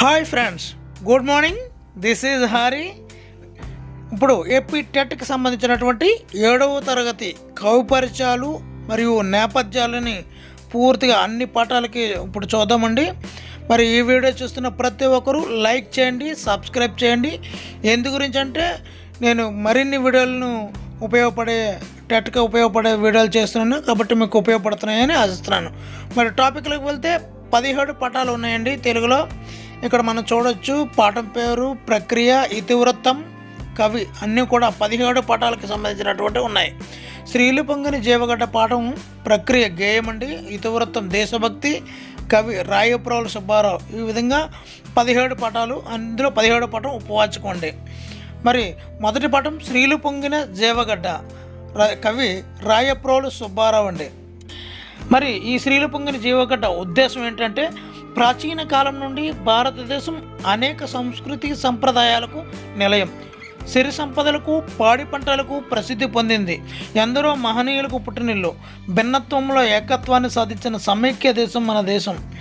Hi friends good morning. This is Hari ఇప్పుడు AP టెట్కి సంబంధించినటువంటి ఏడవ తరగతి కవి మరియు నేపథ్యాలని పూర్తిగా అన్ని పాఠాలకి ఇప్పుడు చూద్దామండి. మరి ఈ వీడియో చూస్తున్న ప్రతి ఒక్కరూ లైక్ చేయండి సబ్స్క్రైబ్ చేయండి. ఎందు గురించి అంటే నేను మరిన్ని వీడియోలను ఉపయోగపడే టెట్కి ఉపయోగపడే వీడియోలు చేస్తున్నాను కాబట్టి మీకు ఉపయోగపడుతున్నాయని ఆశిస్తున్నాను. మరి టాపిక్లోకి వెళ్తే పదిహేడు పటాలు ఉన్నాయండి తెలుగులో. ఇక్కడ మనం చూడొచ్చు పాఠం పేరు ప్రక్రియ ఇతివృత్తం కవి అన్నీ కూడా పదిహేడు పాఠాలకు సంబంధించినటువంటి ఉన్నాయి. స్త్రీలు పొంగని జీవగడ్డ పాఠం ప్రక్రియ గేయమండి ఇతివృత్తం దేశభక్తి కవి రాయప్రోలు సుబ్బారావు. ఈ విధంగా పదిహేడు పాఠాలు అందులో పదిహేడు పాఠం ఉపవాచుకోండి. మరి మొదటి పాఠం స్త్రీలు పొంగిన జీవగడ్డ కవి రాయప్రోలు సుబ్బారావు అండి. మరి ఈ స్త్రీలు పొంగిన జీవగడ్డ ఉద్దేశం ఏంటంటే ప్రాచీన కాలం నుండి భారతదేశం అనేక సంస్కృతి సంప్రదాయాలకు నిలయం. సిరి సంపదలకు పాడి పంటలకు ప్రసిద్ధి పొందింది. ఎందరో మహనీయులకు పుట్టినిల్లు. భిన్నత్వంలో ఏకత్వాన్ని సాధించిన సమైక్య దేశం మన దేశం.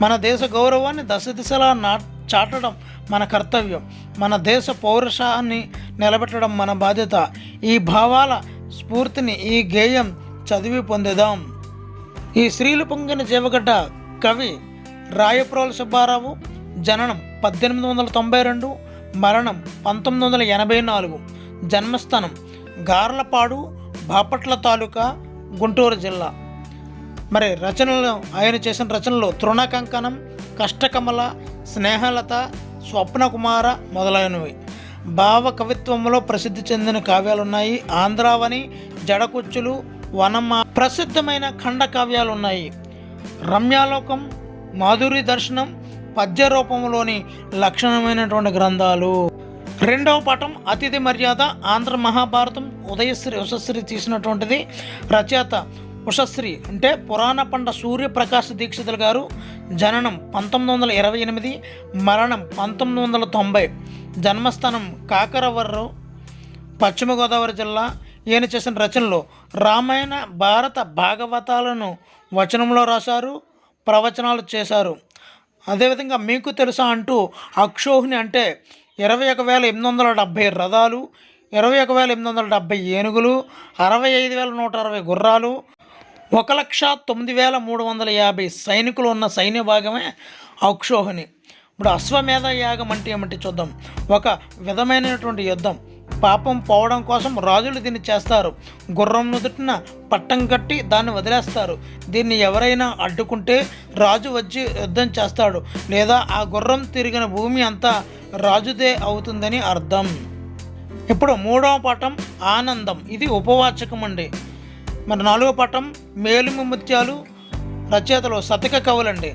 మన దేశ గౌరవాన్ని దశ దిశలా నా చాటడం మన కర్తవ్యం. మన దేశ పౌరుషాన్ని నిలబెట్టడం మన బాధ్యత. ఈ భావాల స్ఫూర్తిని ఈ గేయం చదివి పొందుదాం. ఈ స్త్రీలు పొంగిన జీవగడ్డ కవి రాయప్రోలు సుబ్బారావు జననం పద్దెనిమిది వందల తొంభై రెండు మరణం పంతొమ్మిది వందల ఎనభై నాలుగు జన్మస్థానం గార్లపాడు బాపట్ల తాలూకా గుంటూరు జిల్లా. మరి రచనలు ఆయన చేసిన రచనలు తృణకంకణం కష్టకమల స్నేహలత స్వప్నకుమార మొదలైనవి. భావ కవిత్వంలో ప్రసిద్ధి చెందిన కావ్యాలు ఉన్నాయి ఆంధ్రావని జడకుచ్చులు వనమ ప్రసిద్ధమైన ఖండ కావ్యాలు ఉన్నాయి రమ్యాలోకం మాధురి దర్శనం పద్య రూపంలోని లక్షణమైనటువంటి గ్రంథాలు. రెండవ పాఠం అతిథి మర్యాద ఆంధ్ర మహాభారతం ఉదయశ్రీ ఉషశ్రీ తీసినటువంటిది. రచయిత ఉషశ్రీ అంటే పురాణ పండ సూర్యప్రకాశ్ దీక్షితులు గారు. జననం పంతొమ్మిది వందల ఇరవై ఎనిమిది మరణం పంతొమ్మిది వందల తొంభై జన్మస్థానం కాకరవర్రు పశ్చిమ గోదావరి జిల్లా. ఈయన చేసిన రచనలు రామాయణ భారత భాగవతాలను వచనంలో రాశారు. ప్రవచనాలు చేశారు. అదేవిధంగా మీకు తెలుసా అంటూ అక్షోహిణి అంటే ఇరవై ఒక వేల ఎనిమిది వందల డెబ్భై రథాలు ఇరవై ఒక వేల ఎనిమిది వందల డెబ్భై ఏనుగులు అరవై ఐదు వేల నూట అరవై గుర్రాలు ఒక లక్ష తొమ్మిది వేల మూడు వందల యాభై సైనికులు ఉన్న సైన్య భాగమే అక్షోహిణి ఇప్పుడు అశ్వమేధ యాగం అంటే ఏమిటి చూద్దాం. ఒక విధమైనటువంటి యుద్ధం. పాపం పోవడం కోసం రాజులు దీన్ని చేస్తారు. గుర్రం నుదుటిన పట్టం కట్టి దాన్ని వదిలేస్తారు. దీన్ని ఎవరైనా అడ్డుకుంటే రాజు వచ్చి యుద్ధం చేస్తాడు. లేదా ఆ గుర్రం తిరిగిన భూమి అంతా రాజుదే అవుతుందని అర్థం. ఇప్పుడు మూడవ పాఠం ఆనందం. ఇది ఉపవాచకం అండి మరి నాలుగో పాఠం మేలుము ముత్యాలు రచయితలు సతిక కవులండి.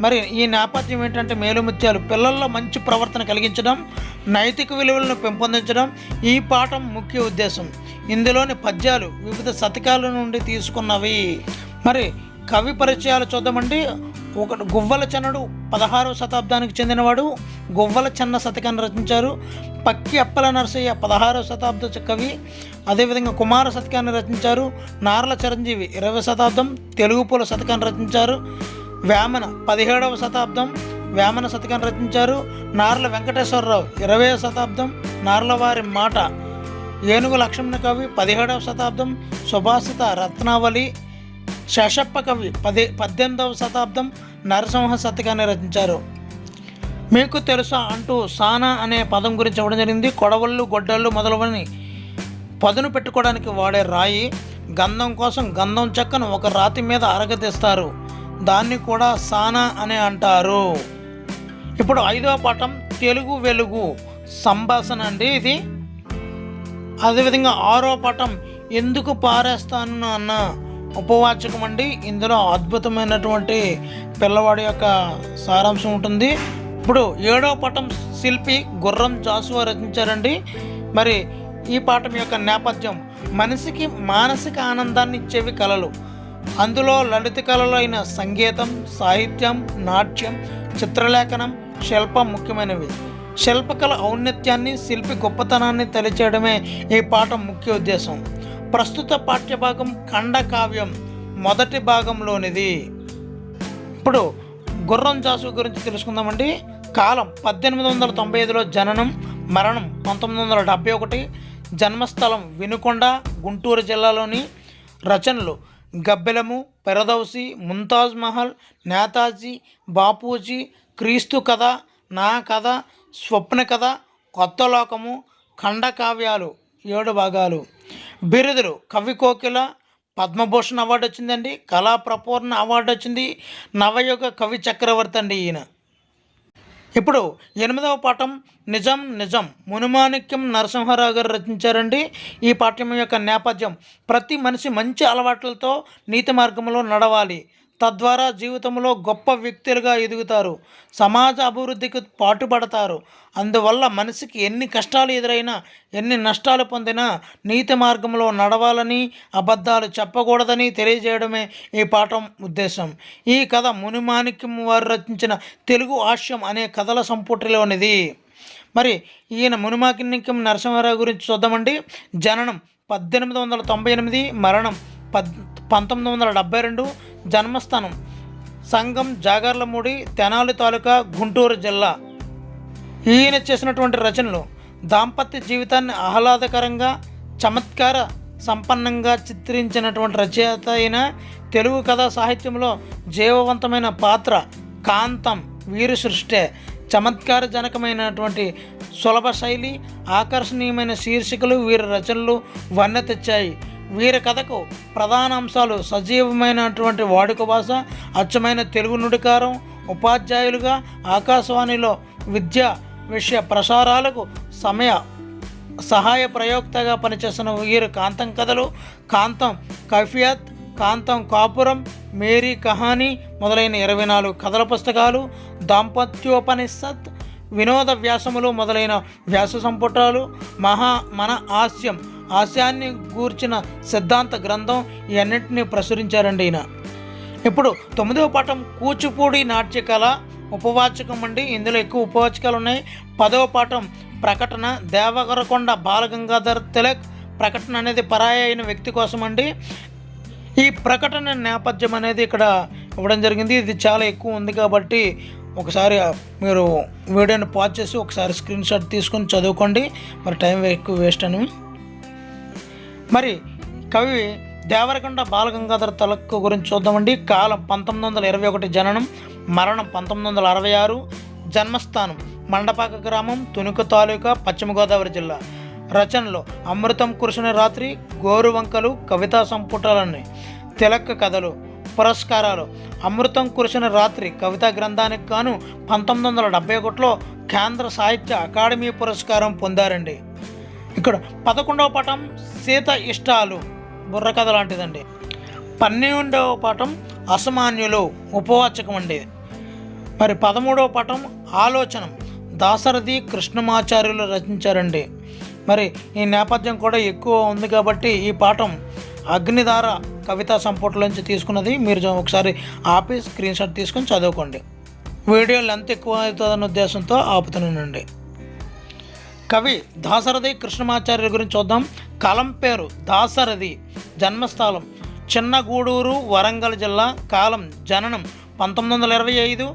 మరి ఈ నేపథ్యం ఏంటంటే మేలుముత్యాలు పిల్లల్లో మంచి ప్రవర్తన కలిగించడం నైతిక విలువలను పెంపొందించడం ఈ పాఠం ముఖ్య ఉద్దేశం. ఇందులోని పద్యాలు వివిధ శతకాల నుండి తీసుకున్నవి. మరి కవి పరిచయాలు చూద్దామండి. ఒక గువ్వల చెన్నడు పదహారవ శతాబ్దానికి చెందినవాడు గువ్వల చెన్న శతకాన్ని రచించారు. పక్కి అప్పల నరసయ్య పదహారవ శతాబ్ద కవి. అదేవిధంగా కుమార శతకాన్ని రచించారు. నారల చిరంజీవి ఇరవై శతాబ్దం తెలుగు పూల శతకాన్ని రచించారు. వేమన పదిహేడవ శతాబ్దం వేమన శతకాన్ని రచించారు నార్ల వెంకటేశ్వరరావు. ఇరవై శతాబ్దం నార్లవారి మాట. ఏనుగు లక్ష్మణ కవి పదిహేడవ శతాబ్దం సుభాషిత రత్నావళి. శశప్ప కవి పది పద్దెనిమిదవ శతాబ్దం నరసింహ శతకాన్ని రచించారు. మీకు తెలుసా అంటూ సానా అనే పదం గురించి ఇవ్వడం జరిగింది. కొడవళ్ళు గొడ్డళ్ళు మొదలవని పదును పెట్టుకోవడానికి వాడే రాయి. గంధం కోసం గంధం చెక్కను ఒక రాతి మీద అరగదీస్తారు. దాన్ని కూడా సానా అని అంటారు. ఇప్పుడు ఐదవ పాఠం తెలుగు వెలుగు సంభాషణ అండి ఇది. అదేవిధంగా ఆరో పాఠం ఎందుకు పారేస్తాను అన్న ఉపవాచకం అండి. ఇందులో అద్భుతమైనటువంటి పిల్లవాడి యొక్క సారాంశం ఉంటుంది. ఇప్పుడు ఏడో పాఠం శిల్పి గుర్రం జాసువా రచించారండి. మరి ఈ పాఠం యొక్క నేపథ్యం మనిషికి మానసిక ఆనందాన్ని ఇచ్చేవి కళలు. అందులో లలిత కళలు అయిన సంగీతం సాహిత్యం నాట్యం చిత్రలేఖనం శిల్పం ముఖ్యమైనవి. శిల్పకళ ఔన్నత్యాన్ని శిల్పి గొప్పతనాన్ని తెలియచేయడమే ఈ పాఠం ముఖ్య ఉద్దేశం. ప్రస్తుత పాఠ్యభాగం ఖండకావ్యం మొదటి భాగంలోనిది. ఇప్పుడు గుర్రం జాసు గురించి తెలుసుకుందామండి. కాలం పద్దెనిమిది వందల తొంభై ఐదులో జననం మరణం పంతొమ్మిది వందల డెబ్బై ఒకటి జన్మస్థలం వినుకొండ గుంటూరు జిల్లాలోని రచనలు గబ్బెలము పెరదౌసి ముంతాజ్ మహల్ నేతాజీ బాపూజీ క్రీస్తు కథ నా కథ స్వప్న కథ కొత్త లోకము ఖండకావ్యాలు ఏడు భాగాలు. బిరుదులు కవి కోకిల పద్మభూషణ్ అవార్డు వచ్చిందండి కళా ప్రపూర్ణ అవార్డు వచ్చింది నవయుగ కవి చక్రవర్తి అండి ఈయన. ఇప్పుడు ఎనిమిదవ పాఠం నిజం నిజం. మునుమాణిక్యం నరసింహారావు గారు రచించారండి. ఈ పాఠ్యం యొక్క నేపథ్యం ప్రతి మనిషి మంచి అలవాట్లతో నీతి మార్గంలో నడవాలి. తద్వారా జీవితంలో గొప్ప వ్యక్తులుగా ఎదుగుతారు. సమాజ అభివృద్ధికి పాటుపడతారు. అందువల్ల మనిషికి ఎన్ని కష్టాలు ఎదురైనా ఎన్ని నష్టాలు పొందినా నీతి మార్గంలో నడవాలని అబద్ధాలు చెప్పకూడదని తెలియజేయడమే ఈ పాఠం ఉద్దేశం. ఈ కథ మునిమాణిక్యం వారు రచించిన తెలుగు హాస్యం అనే కథల సంపుటిలోనిది. మరి ఈయన మునిమాణిక్యం నరసింహారావు గురించి చూద్దామండి. జననం పద్దెనిమిది వందల తొంభై ఎనిమిది మరణం పద్ పంతొమ్మిది వందల డెబ్బై రెండు జన్మస్థానం సంగం జాగర్లమూడి తెనాలి తాలూకా గుంటూరు జిల్లా. ఈయన చేసినటువంటి రచనలు దాంపత్య జీవితాన్ని ఆహ్లాదకరంగా చమత్కార సంపన్నంగా చిత్రించినటువంటి రచయిత అయిన తెలుగు కథా సాహిత్యంలో జీవవంతమైన పాత్ర కాంతం వీరు సృష్టే చమత్కారజనకమైనటువంటి సులభ శైలి ఆకర్షణీయమైన శీర్షికలు వీరి రచనలు వన్నె తెచ్చాయి. వీరి కథకు ప్రధాన అంశాలు సజీవమైనటువంటి వాడుక భాష అచ్చమైన తెలుగు నుడికారం ఉపాధ్యాయులుగా ఆకాశవాణిలో విద్య విషయ ప్రసారాలకు సమయ సహాయ ప్రయోక్తగా పనిచేసిన వీరు కాంతం కథలు కాంతం కఫియత్ కాంతం కాపురం మేరీ కహానీ మొదలైన ఇరవై నాలుగు కథల పుస్తకాలు దాంపత్యోపనిషత్ వినోద వ్యాసములు మొదలైన వ్యాస సంపుటాలు మహా మన హాస్యం ఆశయాన్ని గూర్చిన సిద్ధాంత గ్రంథం ఇవన్నింటినీ ప్రచురించారండి ఈయన. ఇప్పుడు తొమ్మిదవ పాఠం కూచిపూడి నాట్యకళ ఉపవాచకం అండి. ఇందులో ఎక్కువ ఉపవాచకాలు ఉన్నాయి. పదవ పాఠం ప్రకటన దేవగరకొండ బాలగంగాధర్ తిలక్ ప్రకటన అనేది పరాయి అయిన వ్యక్తి కోసం అండి. ఈ ప్రకటన నేపథ్యం అనేది ఇక్కడ ఇవ్వడం జరిగింది. ఇది చాలా ఎక్కువ ఉంది కాబట్టి ఒకసారి మీరు వీడియోని పాజ్ చేసి ఒకసారి స్క్రీన్ షాట్ తీసుకొని చదువుకోండి. మరి టైం ఎక్కువ వేస్ట్ అని. మరి కవి దేవరకొండ బాలగంగాధర తలక్కు గురించి చూద్దామండి. కాలం పంతొమ్మిది వందల ఇరవై ఒకటి జననం మరణం పంతొమ్మిది వందల అరవై ఆరు జన్మస్థానం మండపాక గ్రామం తునుకు తాలూకా పశ్చిమ గోదావరి జిల్లా. రచనలు అమృతం కురిసిన రాత్రి గోరువంకలు కవితా సంపుటాలన్నీ. తిలక్ కథలు పురస్కారాలు. అమృతం కురిసిన రాత్రి కవితా గ్రంథానికి గాను పంతొమ్మిది వందల డెబ్బై ఒకటిలో కేంద్ర సాహిత్య అకాడమీ పురస్కారం పొందారండి. ఇక్కడ పదకొండవ పాఠం సీత ఇష్టాలు బుర్రకథ లాంటిదండి. పన్నెండవ పాఠం అసమాన్యులు ఉపవాచకం అండి. మరి పదమూడవ పాఠం ఆలోచనం. దాసరథి కృష్ణమాచార్యులు రచించారండి. మరి ఈ నేపథ్యం కూడా ఎక్కువ ఉంది కాబట్టి ఈ పాఠం అగ్నిధార కవితా సంపుటలోంచి తీసుకున్నది. మీరు ఒకసారి ఆపి స్క్రీన్ షాట్ తీసుకొని చదువుకోండి. వీడియో లెంత్ ఎక్కువ అవుతుందన్న ఉద్దేశంతో ఆపుతున్నానండి. కవి దాసరథి కృష్ణమాచార్యుల గురించి చూద్దాం. కలం పేరు దాసరథి జన్మస్థలం చిన్నగూడూరు వరంగల్ జిల్లా. కాలం జననం పంతొమ్మిది వందల ఇరవై ఐదు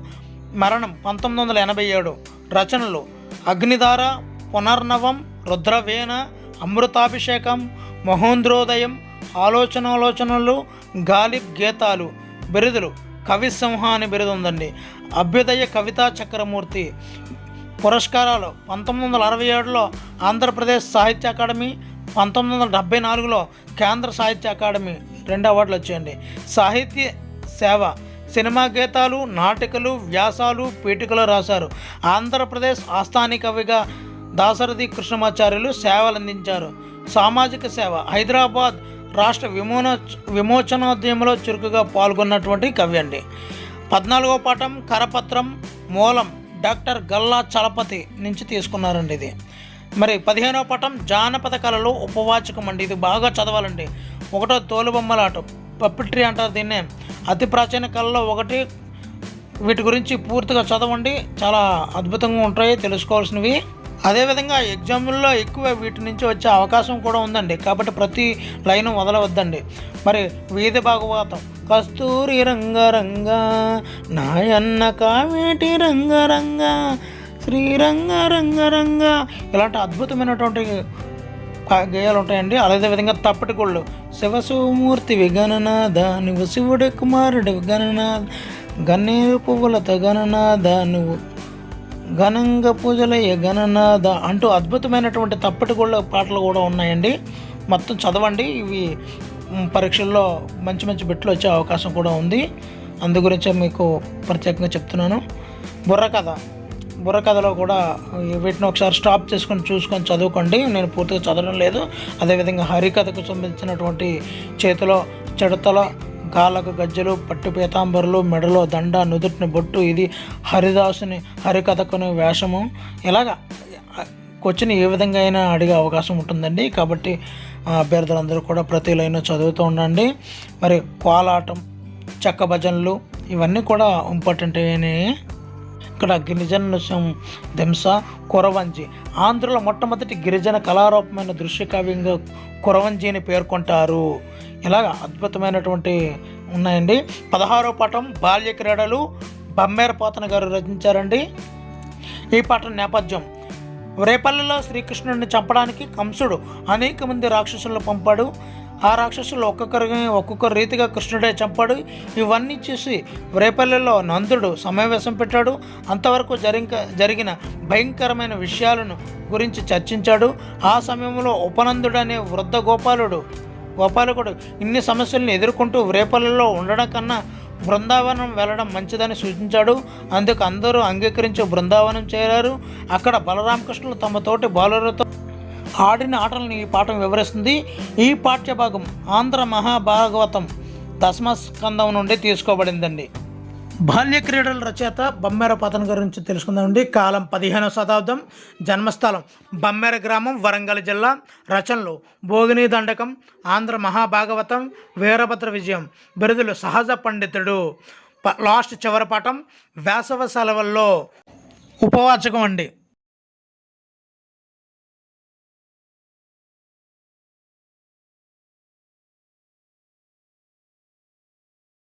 మరణం పంతొమ్మిది వందల ఎనభై ఏడు. రచనలు అగ్నిధార పునర్నవం రుద్రవేణ అమృతాభిషేకం మహోంద్రోదయం ఆలోచనాలోచనలు గాలిబ్ గీతాలు. బిరుదులు కవిసింహ అని బిరుదు ఉందండి అభ్యుదయ కవితా చక్రమూర్తి పురస్కారాలు పంతొమ్మిది వందల అరవై ఏడులో ఆంధ్రప్రదేశ్ సాహిత్య అకాడమీ పంతొమ్మిది వందల డెబ్బై నాలుగులో కేంద్ర సాహిత్య అకాడమీ రెండు అవార్డులు వచ్చాయండి. సాహిత్య సేవ సినిమా గీతాలు నాటికలు వ్యాసాలు పీఠికలు రాశారు. ఆంధ్రప్రదేశ్ ఆస్థానిక కవిగా దాసరథి కృష్ణమాచార్యులు సేవలు అందించారు సామాజిక సేవ హైదరాబాద్ రాష్ట్ర విమోన విమోచనోద్యమంలో చురుకుగా పాల్గొన్నటువంటి కవి అండి. పద్నాలుగో పాఠం కరపత్రం మూలం. డాక్టర్ గల్లా చలపతి నుంచి తీసుకున్నారండి ఇది. మరి పదిహేనో పటం జానపద కళలు ఉపవాచకం అండి. ఇది బాగా చదవాలండి. ఒకటో తోలుబొమ్మలాట పప్పిట్రీ అంటారు దీన్నే. అతి ప్రాచీన కళలో ఒకటి. వీటి గురించి పూర్తిగా చదవండి. చాలా అద్భుతంగా ఉంటాయి తెలుసుకోవాల్సినవి. అదేవిధంగా ఎగ్జామ్ల్లో ఎక్కువ వీటి నుంచి వచ్చే అవకాశం కూడా ఉందండి. కాబట్టి ప్రతి లైన్ వదలవద్దండి. మరి వీధి భాగవతం కస్తూరి రంగరంగ నాయన్న కావేటి రంగరంగ శ్రీరంగ రంగరంగ. ఇలాంటి అద్భుతమైనటువంటి పా- గేయాలు ఉంటాయండి. అలాగే విధంగా తప్పటి గుళ్ళు శివశివమూర్తి విగణనాథ నువ్వు శివుడి కుమారుడు విగణనాథ గన్నేరు పువ్వులతో గణనాథ నువ్వు ఘనంగా పూజలయ్య గణనాథ అంటూ అద్భుతమైనటువంటి తప్పటి గుళ్ళ పాటలు కూడా ఉన్నాయండి. మొత్తం చదవండి. ఇవి పరీక్షల్లో మంచి మంచి బిట్లు వచ్చే అవకాశం కూడా ఉంది. అందు గురించి మీకు ప్రత్యేకంగా చెప్తున్నాను. బుర్రకథ బుర్రకథలో కూడా వీటిని ఒకసారి స్టాప్ చేసుకొని చూసుకొని చదువుకోండి. నేను పూర్తిగా చదవడం లేదు. అదేవిధంగా హరికథకు సంబంధించినటువంటి చేతిలో చెడతల గాలకు గజ్జలు పట్టు పీతాంబరులు మెడలో దండ నుదుటిని బొట్టు. ఇది హరిదాసుని హరికథకుని వేషము. ఇలాగా క్వశ్చన్ ఏ విధంగా అయినా అడిగే అవకాశం ఉంటుందండి. కాబట్టి అభ్యర్థులందరూ కూడా ప్రతి లైన్ చదువుతూ ఉండండి. మరి కోలాటం చెక్క భజనలు ఇవన్నీ కూడా ఇంపార్టెంట్ అయినాయి ఇక్కడ గిరిజన నృత్యం దింస కురవంజి. ఆంధ్రలో మొట్టమొదటి గిరిజన కళారూపమైన దృశ్య కావ్యంగా అని పేర్కొంటారు. ఇలాగ అద్భుతమైనటువంటి ఉన్నాయండి. పదహారో పాఠం బాల్య క్రీడలు బమ్మేరపోతన గారు రచించారండి. ఈ పాఠం నేపథ్యం రేపల్లెలో శ్రీకృష్ణుడిని చంపడానికి కంసుడు అనేక మంది రాక్షసులను పంపాడు. ఆ రాక్షసులు ఒక్కొక్కరిని ఒక్కొక్క రీతిగా కృష్ణుడే చంపాడు. ఇవన్నీ చూసి రేపల్లెలో నందుడు సమావేశం పెట్టాడు. అంతవరకు జరిక జరిగిన భయంకరమైన విషయాలను గురించి చర్చించాడు. ఆ సమయంలో ఉపనందుడు అనే వృద్ధ గోపాలుడు గోపాలకుడు ఇన్ని సమస్యలను ఎదుర్కొంటూ రేపల్లెలో ఉండడం కన్నా బృందావనం వెళ్ళడం మంచిదని సూచించాడు. అందుకు అందరూ అంగీకరించి బృందావనం చేరారు. అక్కడ బలరామకృష్ణులు తమ తోటి బౌలర్లతో ఆడిన ఆటలను ఈ పాఠం వివరిస్తుంది. ఈ పాఠ్యభాగం ఆంధ్ర మహాభాగవతం దశమ స్కందం నుండి తీసుకోబడిందండి. బాల్య క్రీడల రచయిత బమ్మెర పతన్ గురించి తెలుసుకుందామండి కాలం పదిహేనవ శతాబ్దం జన్మస్థలం బమ్మెర గ్రామం వరంగల్ జిల్లా రచనలు భోగిని దండకం ఆంధ్ర మహాభాగవతం వీరభద్ర విజయం బిరుదులు సహజ పండితుడు. లాస్ట్ చివరి పాఠం వేసవ సెలవుల్లో ఉపవాచకం అండి.